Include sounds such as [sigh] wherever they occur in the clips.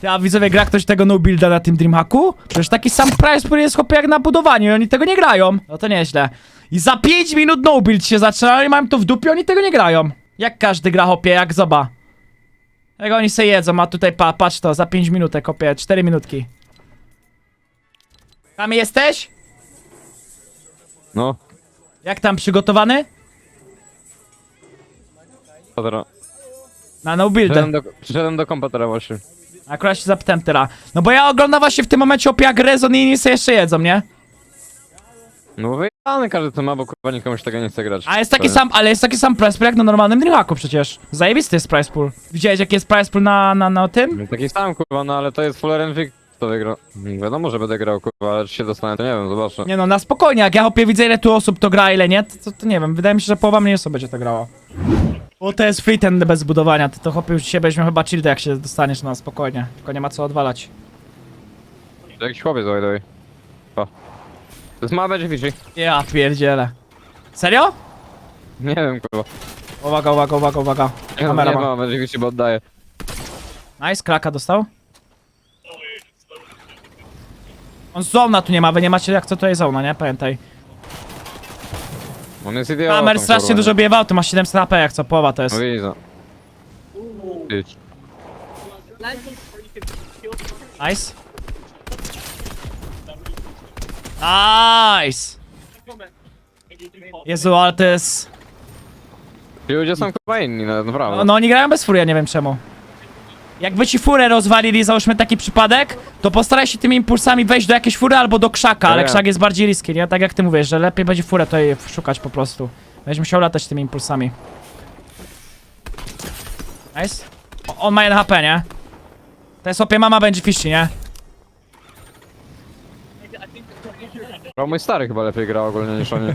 Ty, a widzowie, gra ktoś tego no builda na tym Dreamhacku? Przecież taki sam price pool jest chłopie jak na budowaniu i oni tego nie grają. No to nieźle. I za 5 minut no build się zaczyna i mają to w dupie, oni tego nie grają. Jak każdy gra hopie, jak zoba. Jak oni se jedzą, a tutaj pa, patrz to, za 5 minutek hopie, 4 minutki. Tam jesteś? No, Jak tam, przygotowany? teraz? Na no builda. Przyszedłem do, przyszedłem do komputera właśnie. Akurat się zapytałem teraz. No bo ja oglądam właśnie w tym momencie opie jak Rezon i inni sobie jeszcze jedzą, nie? No wyjebany każdy to ma, bo kurwa nikomu się tego nie chce grać. A jest taki To- sam, ale jest taki sam price pool jak na normalnym Dreamhacku przecież. Zajebisty jest price pool. Widziałeś jaki jest price pool na, na, na tym? Taki sam kurwa, no ale to jest full RNG. Kto wygra? Wiadomo, że będę grał kurwa, ale czy się dostanę, to nie wiem, zobaczę. Nie no, na spokojnie, jak ja hopie widzę ile tu osób to gra, ile nie, to, to, to nie wiem, wydaje mi się, że połowa mniej osób będzie to grała. O, to jest free ten bez budowania, ty to hopie już dzisiaj będziesz miał chyba chill jak się dostaniesz na spokojnie, tylko nie ma co odwalać. To jakiś chłopiec dawaj, dawaj. O. To jest będzie Fiji. Ja pierdzielę. Serio? Nie wiem kurwa. Uwaga, uwaga, uwaga, uwaga. Nie, Kamera nie ma. będzie Fiji, bo oddaję. Nice, kraka dostał. On zona tu nie ma, wy nie macie jak co to jest zona, nie? Pamiętaj. On jest idiotą, Kamer strasznie kurwa, dużo nie? biewał, ty masz 700 AP jak co, połowa to jest. No widzę. Idź. Nice. Nice! Jezu, ale to jest... Ci ludzie są kurwa inni, no, naprawdę. No, no oni grają bez fury, ja nie wiem czemu. Jakby ci furę rozwalili, załóżmy taki przypadek, to postaraj się tymi impulsami wejść do jakiejś fury albo do krzaka, ale wiem. krzak jest bardziej riski, nie? Tak jak ty mówisz, że lepiej będzie furę tutaj szukać po prostu. Będziesz musiał latać tymi impulsami. Nice. O, on ma 1 HP, nie? To jest opie mama będzie fishy, nie? Bo mój stary chyba lepiej gra ogólnie niż oni. [laughs]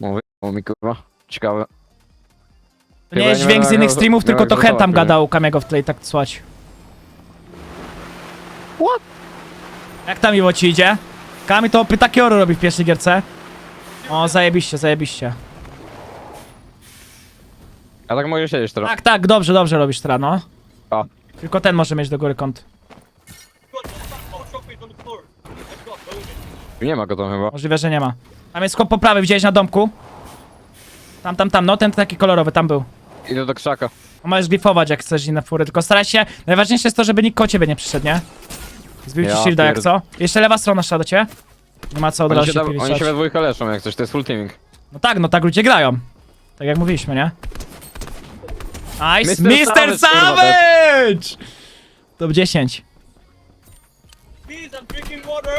Mówię, o mi kurwa. Ciekawe. To Chyba nie jest nie dźwięk z będę innych miał- streamów, tylko to Hen tam gadał Kamiego w tle i tak słuchać. What? Jak tam Iwo ci idzie? Kami to pytaki oro robi w pierwszej gierce. O, zajebiście, zajebiście. A tak mogę siedzieć teraz. Tak, tak, dobrze, dobrze robisz teraz, no. A. Tylko ten może mieć do góry kąt. Nie ma go tam chyba. Możliwe, że nie ma. Tam jest chłop po prawej, widziałeś na domku? Tam, tam, tam, no ten taki kolorowy, tam był. Idę do krzaka. No, możesz glifować jak chcesz inne fury, tylko staraj się... Najważniejsze jest to, żeby nikt koło ciebie nie przyszedł, nie? Zbił ci Ja shielda jak pierd- co? Jeszcze lewa strona szła do ciebie? Nie ma co od Oni razu się, się da, oni się we dwójkę leczą jak coś, to jest full teaming. No tak, no tak ludzie grają. Tak jak mówiliśmy, nie? Nice! Mr. Mr. Savage, kurwa! Top 10. Please, I'm drinking water.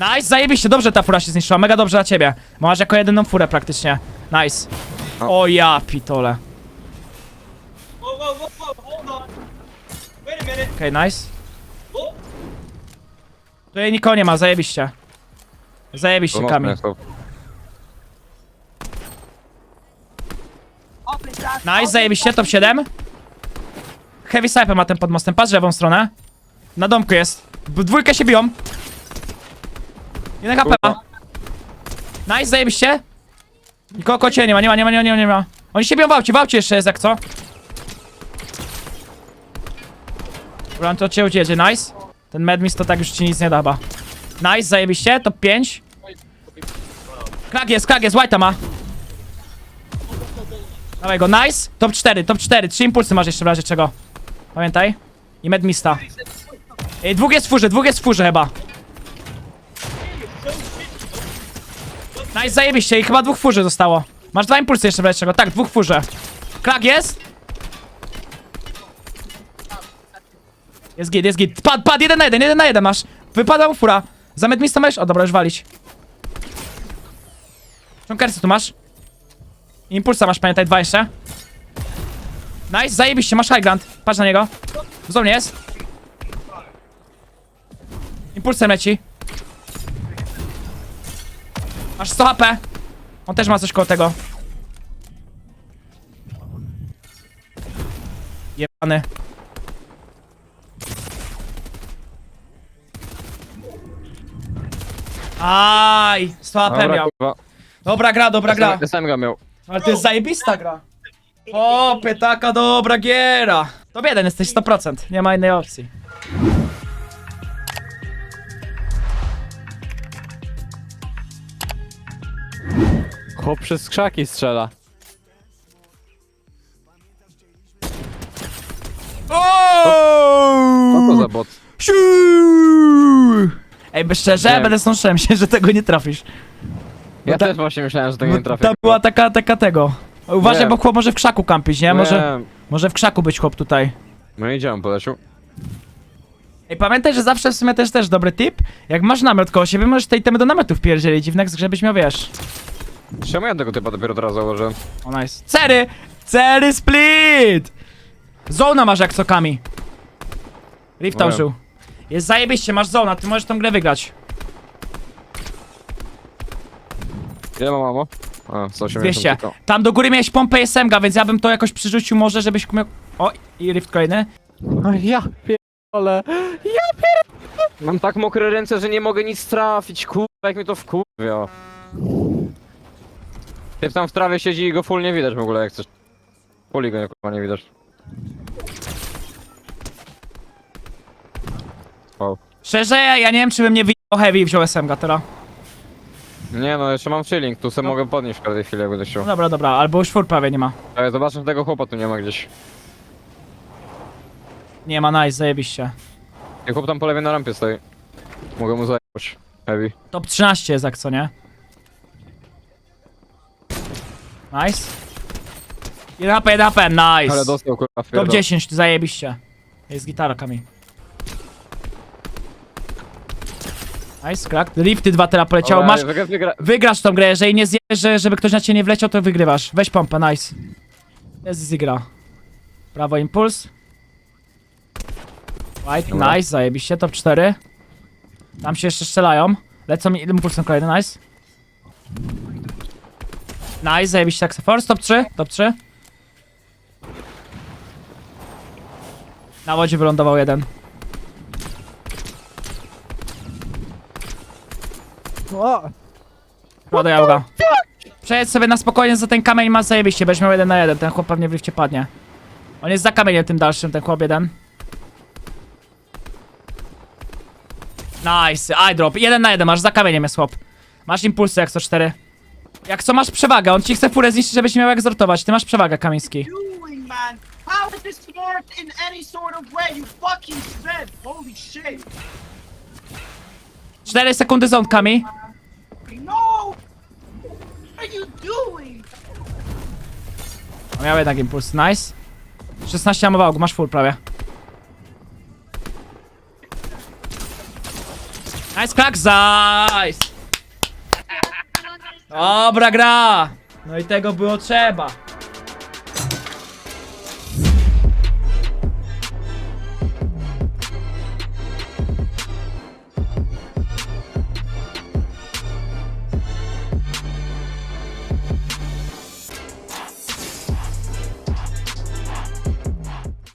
Nice, zajebiście, dobrze ta fura się zniszczyła, mega dobrze dla ciebie. Masz jako jedyną furę praktycznie. Nice. O ja pitole. Whoa, whoa, whoa, whoa, hold on. Wait a minute. Okej, nice. Oh, Tutaj nikogo nie ma, zajebiście. Zajebiście, To Kami. mocno jest to. Nice, zajebiście, top 7. Heavy sniper ma ten pod mostem, patrz lewą stronę. Na domku jest. W dwójkę się biją. Jeden HP ma. Nice, zajebiście. Nikogo koło nie ma, nie ma, nie ma, nie ma, nie ma, nie ma. Oni się biją w aucie, w aucie jeszcze jest jak co. Dobra, on to cię ujedzie, nice. Ten medmis to tak już ci nic nie da chyba. Nice, zajebiście, top 5. Krak jest, krak jest, white'a ma. Dawaj go, nice. Top 4, top 4. Trzy impulsy masz jeszcze w razie czego. Pamiętaj. I medmista. Ej, dwóch jest w furze, dwóch jest w furze chyba. Nice, zajebiście i chyba dwóch w furze zostało. Masz dwa impulsy jeszcze w razie czego. Tak, dwóch furze. Krak jest? Jest git, jest git. Pad, pad, jeden na jeden, jeden na jeden masz. Wypadła mu fura. Za medmista możesz? O, dobra, już walić. Czonkersy tu masz. Impulsa masz, pamiętaj, dwa jeszcze. Nice, zajebiście, masz high ground. Patrz na niego. Zdolnie jest. Impulsem leci. Masz 100 HP. On też ma coś koło tego. Jebany. Aj, 100 HP Dobra, miał. kurwa. Dobra gra, dobra gra. Go miał. Ale to jest zajebista gra. Opie, taka dobra giera. To jeden jesteś 100%, nie ma innej opcji. Chłop przez krzaki strzela. Co to za bot? Siu! Ej, bez szczerze, Nie. będę sączyłem się, [laughs] że tego nie trafisz. Ja ta- też właśnie myślałem, że tego nie trafię. Ta była taka, taka tego. Uważaj, Nie. bo chłop może w krzaku kampić, nie? Może, Nie. może w krzaku być chłop tutaj. No i gdzie on polecił? Ej, pamiętaj, że zawsze w sumie też też dobry tip. Jak masz namiot koło siebie, możesz te itemy do namiotu wpierdzielić dziwnek, żebyś miał, wiesz. Czemu ja tego typa dopiero teraz założyłem? O, nice. Cery! Cery split! Zona masz jak sokami. Rift Wiem. użył. Jest zajebiście, masz zona, ty możesz tą grę wygrać. Ile ma mamo? A, 180 200. tylko. Tam do góry miałeś pompę SMG, więc ja bym to jakoś przyrzucił może, żebyś miał... O, i rift kolejny. Oj, ja pierdolę. Ja pierdolę. Mam tak mokre ręce, że nie mogę nic trafić, kurwa, jak mi to wkurwia. Typ tam w trawie siedzi i go full nie widać w ogóle, jak chcesz. Puli go kurwa nie widać. Wow. Szczerze, ja nie wiem, czy bym nie wyjął heavy i wziął SMG teraz. Nie no, jeszcze mam chilling, tu sobie mogę podnieść w każdej chwili, jak będę chciał. No dobra, dobra, albo już fur prawie nie ma. Ale zobaczę, tego chłopa tu nie ma gdzieś. Nie ma, nice, zajebiście. Jak chłop tam po lewej na rampie stoi. Mogę mu zajebać. Heavy. Top 13 jest jak co, nie? Nice. 1 HP, 1 HP, nice. Ale dostał kurwa Top pierdol. 10, zajebiście. Jest gitara, Kami. Nice, crack. Lifty dwa teraz poleciało. Dobra, Masz, wygra- wygra- wygrasz tą grę, jeżeli nie zjesz, że, żeby ktoś na ciebie nie wleciał, to wygrywasz. Weź pompę, nice. Jest easy gra. Prawo impuls. White, Dobra. nice, zajebiście, top 4. Tam się jeszcze strzelają. Lecą mi impulsem kolejny, nice. Nice, zajebiście tak force, top 3, top 3. Na wodzie wylądował jeden. Ładujał go. Przejedź sobie na spokojnie za ten kamień, masz zajebiście, będziesz miał jeden na jeden, ten chłop pewnie w lifcie padnie. On jest za kamieniem tym dalszym, ten chłop jeden. Nice, drop. Jeden na jeden, masz za kamieniem jest chłop. Masz impulsy jak 104. Jak co masz przewagę, on ci chce furę zniszczyć, żebyś nie miał jak zortować. Ty masz przewagę, Kamiński. doing, man? How is this work in any sort of way? You fucking sped. Holy shit. 4 sekundy zone, Kami. No! What are you doing? Miał jednak impuls, nice. 16 amowałku, masz full prawie. Nice crack, nice! Dobra gra! No i tego było trzeba.